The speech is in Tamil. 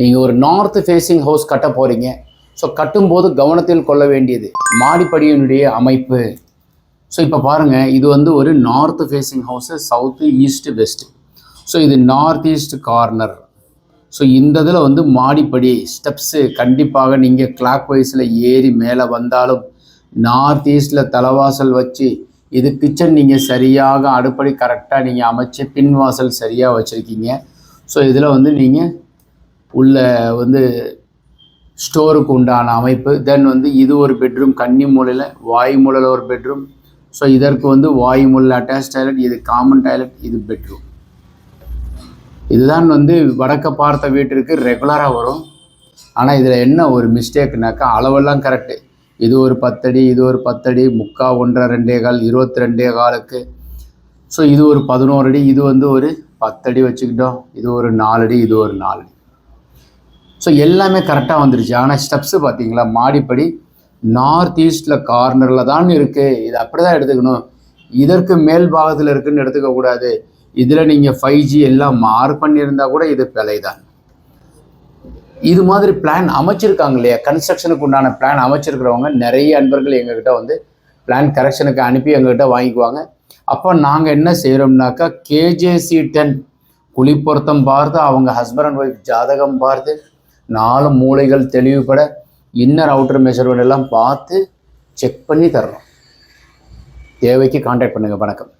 நீங்கள் ஒரு நார்த் ஃபேஸிங் ஹவுஸ் கட்ட போகிறீங்க ஸோ கட்டும்போது கவனத்தில் கொள்ள வேண்டியது மாடிப்படியினுடைய அமைப்பு. ஸோ இப்போ பாருங்கள் இது வந்து ஒரு north facing house south east west so இது நார்த் ஈஸ்ட் கார்னர் ஸோ இந்த இதில் வந்து மாடிப்படி ஸ்டெப்ஸு கண்டிப்பாக நீங்கள் கிளாக் வைஸில் ஏறி மேலே வந்தாலும் நார்த் ஈஸ்டில் தலைவாசல் வச்சு இது கிச்சன் நீங்கள் சரியாக அடுப்படி கரெக்டாக நீங்கள் அமைச்சு பின்வாசல் சரியாக வச்சுருக்கீங்க. ஸோ இதில் வந்து நீங்கள் உள்ள வந்து ஸ்டோருக்கு உண்டான அமைப்பு. தென் வந்து இது ஒரு பெட்ரூம் கன்னி மூலையில் வாயு மூலையில் ஒரு பெட்ரூம் ஸோ இதற்கு வந்து வாயு மூலையில் அட்டாச் டாய்லெட் இது காமன் டாய்லெட் இது பெட்ரூம் இதுதான் வந்து வடக்க பார்த்த வீட்டிற்கு ரெகுலராக வரும். ஆனால் இதில் என்ன ஒரு மிஸ்டேக்னாக்கா அளவெல்லாம் கரெக்டு இது ஒரு பத்தடி இது ஒரு பத்தடி முக்கா ஒன்றரை ரெண்டே கால் இருபத்தி ரெண்டே காலுக்கு. ஸோ இது ஒரு பதினோரு அடி இது வந்து ஒரு பத்தடி வச்சுக்கிட்டோம். இது ஒரு நாலடி இது ஒரு நாலடி ஸோ எல்லாமே கரெக்டாக வந்துருச்சு. ஆனால் ஸ்டெப்ஸு பார்த்தீங்களா மாடிப்படி நார்த் ஈஸ்டில் கார்னரில் தான் இருக்குது இது அப்படி தான் எடுத்துக்கணும். இதற்கு மேல் பாகத்தில் இருக்குதுன்னு எடுத்துக்கக்கூடாது இதில் நீங்கள் ஃபைவ் ஜி எல்லாம் மார்க் பண்ணியிருந்தா கூட இது பிழை தான் இது மாதிரி பிளான் அமைச்சிருக்காங்க இல்லையா? கன்ஸ்ட்ரக்ஷனுக்கு உண்டான பிளான் அமைச்சிருக்கிறவங்க நிறைய அன்பர்கள் எங்ககிட்ட வந்து பிளான் கரெக்ஷனுக்கு அனுப்பி எங்ககிட்ட வாங்கிக்குவாங்க. அப்போ நாங்கள் என்ன செய்கிறோம்னாக்கா கேஜேசி டென் குழி பார்த்து அவங்க ஹஸ்பண்ட் அண்ட் ஒய்ஃப் ஜாதகம் பார்த்து நாலு மூளைகள் தெளிவுபட இன்னர் அவுட்டர் மெஷர்மெண்ட் எல்லாம் பார்த்து செக் பண்ணி தர்றோம் தேவைக்கு காண்டாக்ட் பண்ணுங்கள் வணக்கம்.